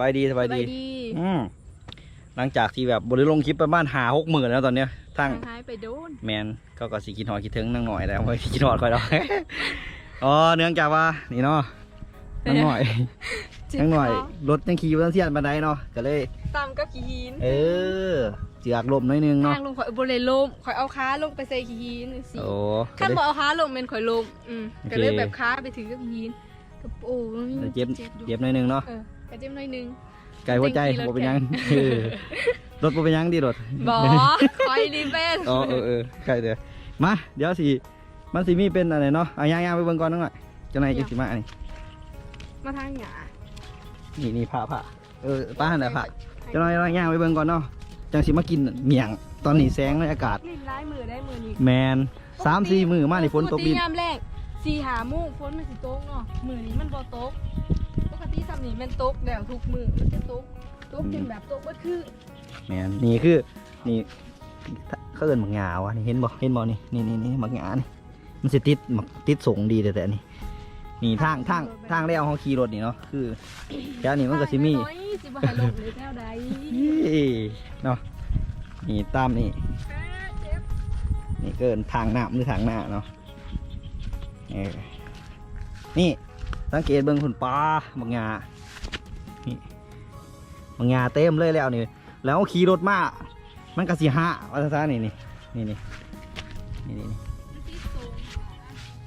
บายดีสบายสบาดียดี อืมหลังจากที่แบบบริลงคลิปไปบ้านหาหกหมื่นแล้วตอนเนี้ยทั้งหายไปโดนแมนก็ก็สิกินหอดคิดถึงนั่งหน่อยแล้วไม่คิดหอดคอยดอกอ๋อเนื่องจากว่านี่เนาะนั่งหน่อยนั่งหน่อยรถยังขี่อยู่ตั้งเทียนบันไดเนาะก็เลยตามกับขี้หินเออเจือกลมหน่อยนึงเนาะทางลงข่อยบริลมข่อยเอาขาลงไปใส่ขี้หินสิโอ้ก็ขั้นเลยบ่เอาขาลงเป็นข่อยลมอืมโอเคก็เลยแบบขาไปถึงกับขี้หินกับโอ้ยเจ็บอยู่เจ็บหน่อยนึงเนาะเออ กระเจ็บหน่อยนึง ไก่หัวใจเต็มที่บ่เป็นหยังรถไก่เออรถบ่เป็นหยังดีรถบ่คอยดีเป็นอ๋อเออเออใช่เดี๋ยวมาเดี๋ยวสิมันสิมีเป็นอะไรเนาะเอาย่างๆไปเบิ่งก่อนหน่อยจังไหนจังสิมาอันนี้มาทางหยานี่นี่ผ้าผ้าเออป้าหันน่ะผ้าจังไหนจังไหนย่างไปเบิ่งก่อนเนาะจังสิมากินเมี่ยงตอนนี้แสงในอากาศ ลิ้นร้ายมือได้มือนี้แมนสามสี่มือมานี่ฝนตกปดินยามแรกสี่หาโมุ้งฝนมันสิตกเนาะมือนี้มันบ่ตก ปกติสำนี้มันตกแล้วทุกมือมันจะตกตกจนแบบตกบ่คือแมนนี่คือนี่เขาเอิ้นหมักหงาวะนี่เห็นบ่เห็นบ่นี่นี่นี่นี่หมักหงานี่มันสิติดหมักติดสงดีแต่แต่นี่นี่ทางทางทางแล้วเฮาขี่รถนี่เนาะคือแถวนี้มันก็สิมีน้อยสิบ่ให้ลงเลยแถวใดนี่เนาะนี่ตามนี่เจ็บนี่เกินทางหน้าหรือทางหน้าเนาะเออนี่ สังเกตเบิ่งคุณปลาบางงานี่บางงาเต็มเลยแล้วนี่แล้วขี่รถมามันก็สิหะว่าซะนี่นี่นี่นี่นี่นี่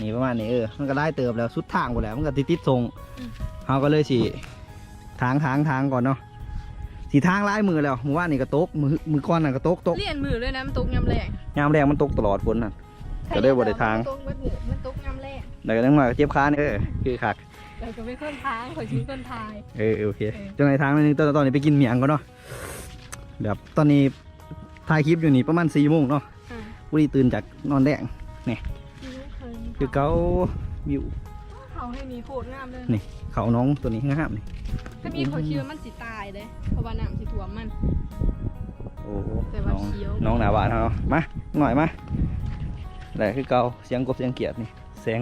นี่ประมาณนี้เออมันก็ได้เติบแล้วสุดทางหมดแล้วมันก็ติดติดทรงเขาก็เลยสิทางทางทางก่อนเนาะสีทางลายมือแล้วมือว่านนี่ก็ตกมือมือก้อนน่ะก็ตกตกเลียนมือเลยนะมันตกยามแรงยามแรงมันตกตลอดฝนน่ะก็ได้บ่ได้ทางมันตก แรงแล้วก็นั่งมาก็เจ็บขาเนี่ยเออคือคักเราก็เป็นคนทางข่อยชื่อคนทายเออโอเคเออจังไรทางหนึงตอนตอนนี้ไปกินเมียงก่อนเนาะแบบตอนนี้ถ่ายคลิปอยู่นี่ประมาณสี่โมงเนาะอ่าวันนี้ตื่นจากนอนแดงไม่เคยคือเกาวิวเขาให้มีโคตรงามเลยนี่เขาน้องตัวนี้งามนี่ถ้ามีข่อยคิดว่ามันสิตายเลยเพราะว่าน้ำสิท่วมมันโอ้โหแต่ว่าน้องเขียวน้องหนาหวานเขามาหน่อยมาแต่คือเกาเสียงกบเสียงเกียดนี่แสง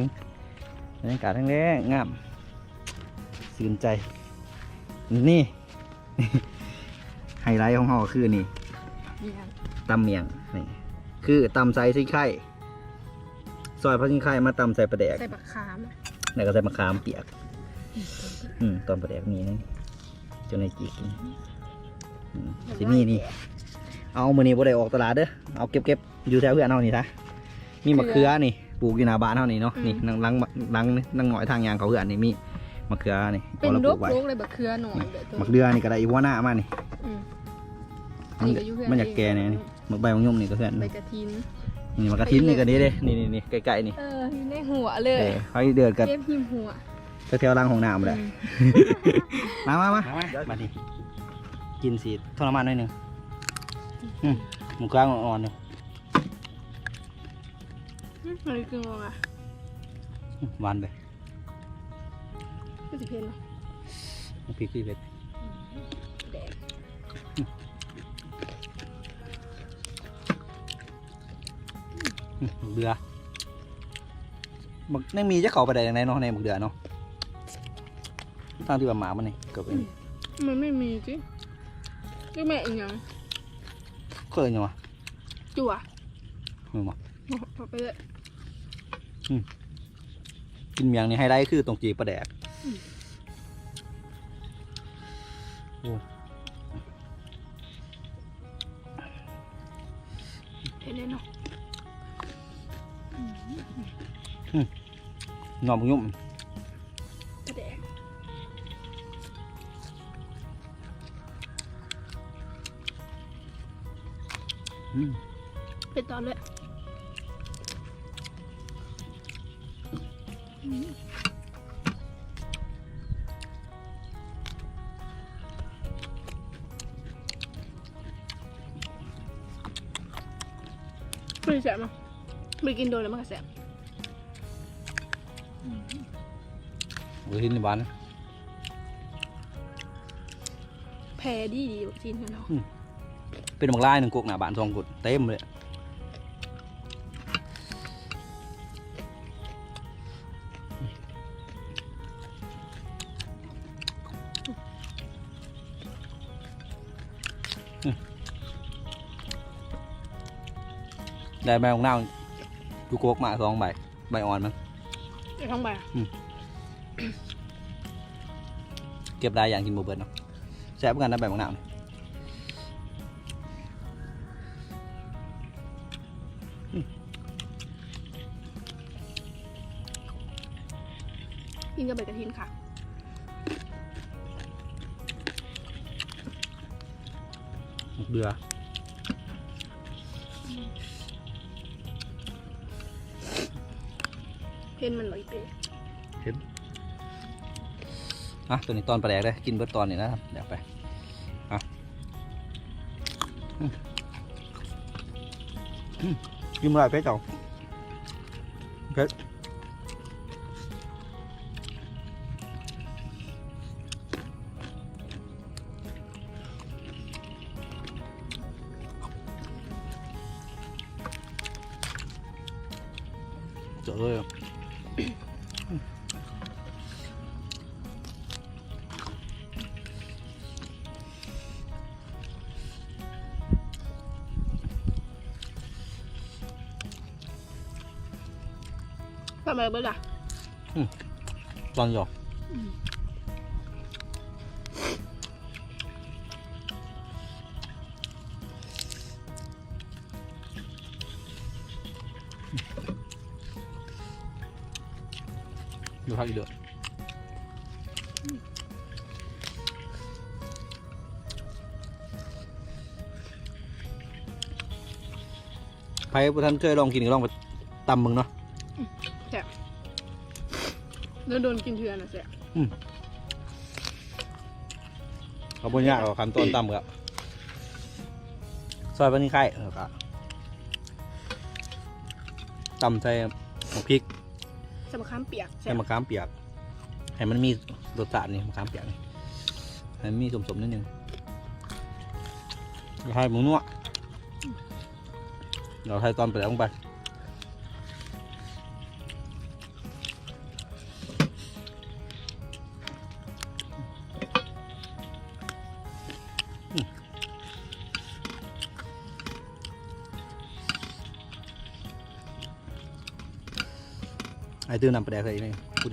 บรรยากาศแรงๆงามสื่นใจ นี่ไฮไลท์ของเขาก็คือนี่เนี่ยตำเมียงนี่คือตำใส่ซี่ไข่ซอยพระซี่ไข่มาตำใส่ปลาแดกใส่บักขามแล้วก็ใส่มะขามเปียก อืมตอนปลาแดกมีนี่จนในจีกินอืมสิมีนี่ เอามือนี้บ่ได้ออกตลาดเด้อเอาเก็บเก็บอยู่แถวเพื่อนเฮานี่ซะมีมะเขือนี่ ปลูกอยู่หน้าบ้านเฮานี่เนาะนี่นั่งลังลังนั่งหน่อยทางยางเขาเพื่อนนี่มีมะเขือนี่เป็นอาราโรปลูคกไว้โรคเลยบักเขือหน่อยเดี๋ยวตัวมะเขือนี่ก็ได้อีหัวหน้ามานี่ อืมมันนี่ก็อยู่เพื่อนมันอยากแก่เนี่ยนี่ มะใบมะยมนี่ก็เพื่อนใบกระทิน นี่มะกระทินนี่ก็นี่เด้นี่นี่นี่ใกล้ๆนี่เอออยู่ในหัวเลยเออเขาเดือดกันเจ็บหิมหัวแถวๆรังของน้ำเลยอืมมามามามาดิกินสิทรมานหน่อยหนึ่งอืมหมูกลางอ่อนๆเนี่ยอื มอะไรคืองงอะอืมหวานเลยก็สิเพลเนาะน้ำพริกพี่เผ็ดแดงอืมหมึกเดือหมึกไม่มีจะเข้าไปได้ยังไงเนาะในหมึกเดือเนาะทางที่ว่าหมามันนี่เกิดเป็นมันไม่มีจิก็แม่อีกอย่างเคยยังวะจั่วมึงบอกพอไปเลย กินเมียงนี่ไฮไลท์คือตรงจีบปลาแดกอืมโอ้เห็นเลยเนาะหนอมยุ่มกระแดงอืมเป็นตอนเลย ไม่ได้แสบมั้งไม่กินโดนแล้วมันก็แสบหรือที่นี่บ้านแพ้ดีดีบอกจีนกันเนาะ เป็นหมึกลายหนึ่งกุกหนาบ้านสองกุดเต็มเลย ได้ใบของนาวดูโกกมาสองใบใบอ่อนมั้งเดี๋ยวท้องใบเก็บได้อย่างกินโบเบิร์ดเนาะแซ่บเหมือนกันนะใบของนาวนี่กินกับใบกระถินค่ะหมกเดือ เพนมันลอยเปอะตัวนี้ตอนปลาแดกได้กินเบิดตอนนี้นะครับเดี๋ยวไปอะอืมอืมกินอะไรเพชรจ่องเพชรเจ๋อเลยอะ ทำไมเบิร์ดล่ะตอนหยอก อ ยู่ภาคอีเดือใครผู้ท่านเคยลองกินก็ลองไปตำมึงเนาะแล้วโดนกินเถื่อนอะเสียเขาบนยากกว่าขั้นตอนตำกับซอยปลานิ่ไข่แล้วก็ตำใส่หมกพริก สมะขามเปียกใส่มะขามเปียก ให้มันมีรสชาตินี่มะขามเปียกนี่ให้มันมีสมๆนิดนึงเราให้หมูนัวเราให้ตอนเปแล้วลงไป ไอ้ตื้อนำไปแดกใส่นี่พู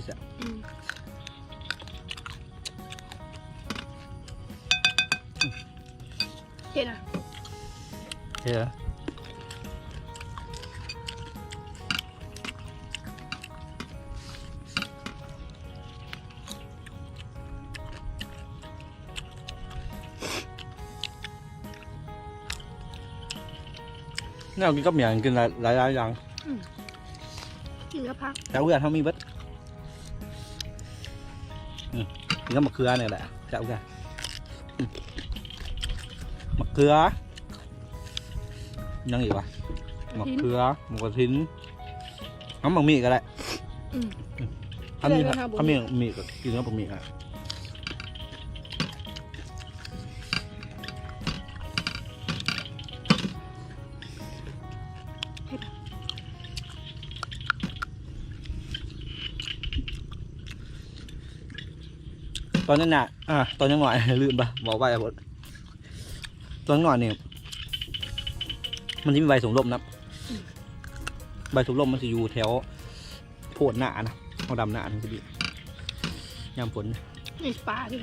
กินกับเมียงกินหลายหลายหลายอย่างกินกับพักแต่เพื่อนเขามีเบิดอืมกินกับมะเขือเนี่ยแหละเจ้าเพื่อนอืมมะเขือยังอีกวะมะเขือมะกระทินน้ำมังมีก็ได้อืมถ้ามีได้ไหมครับถ้ามีมีก็กินกับผมมีอะ ตอนนั้นน่ะอะตอนยังหน่อย ลืมปะบอกไปอะพดตอนยังหน่อยเนี่ยมันจะมีใบสมรมนะใบสมรมมันจะอยู่แถวโพดหน้านะเอาดำหน้าทั้งทียามฝนนี่ปลาด้วย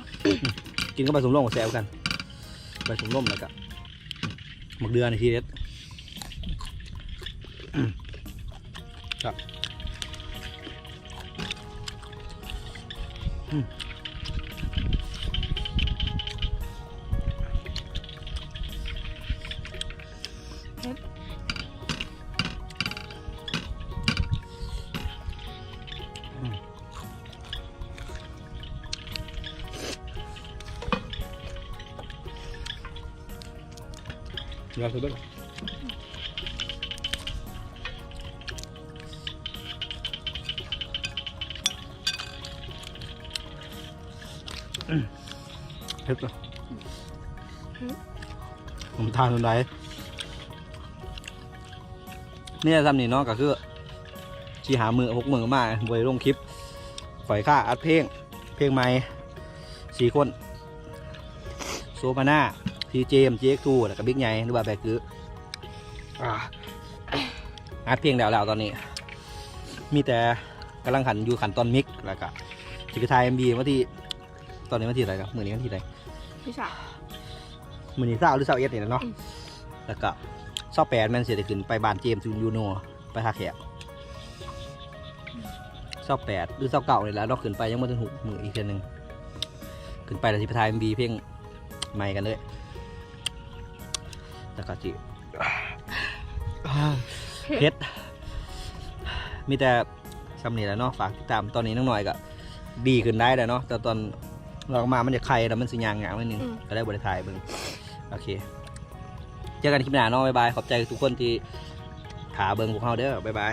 กินกับใบสมรมกับแซวกัน ใบสมรมแล้วก็หมักเดือนในทีเด็ดอืมครับ อืมยอดสุดเผ็ดปะผมทานตรงไหนเนี่ยทำนี่เนาะก็คือชีหามือหกมือมาบวยลงคลิปข่อยค่าอัดเพลง เพลงใหม่สี่คน โซมาน่า พีเจมเจ๊กูแล้วก็บิ๊กใหญ่หรือว่าแบกคืออ่าอัดเพลงแล้วแล้วตอนนี้ มีแต่กำลังขันอยู่ขันตอนมิกแล้วก็สิไปถ่ายเอ็มบีวันที่ตอนนี้วันที่อะไรครับมือนี้วันที่อะไรพี่สาวมือนี้เศร้าหรือเศร้าเอ็ดนี่แหละเนาะอืมแล้วก็เศร้าแปดแมันเสียได้ขึ้นไปบ้านเจมส์ยูโนไปท่าแขกเศร้าแปดหรือเศร้าเก่าเลยแหล้วเราขึ้นไปยังไม่ถึงหกมืออีกเทื่อหนึงขึ้นไปแล้วสิไปถ่ายเอ็มบีเพลงใหม่กันเลย แล้วก็สิเพชรมีแต่สำเนียงแล้วเนาะฝากติดตามตอนนี้น้องหน่อยก็ดีขึ้นได้แล้วเนาะแต่ตอนเรามามันจะไข่แล้วมันสิยางงางนิดนึงก็ได้บริถ่ายเบิ่งโอเค เจอกันคลิปหน้าเนาะบ๊ายบาย ขอบใจทุกคนที่ขาเบิ่งพวกเราเด้อบ๊ายบาย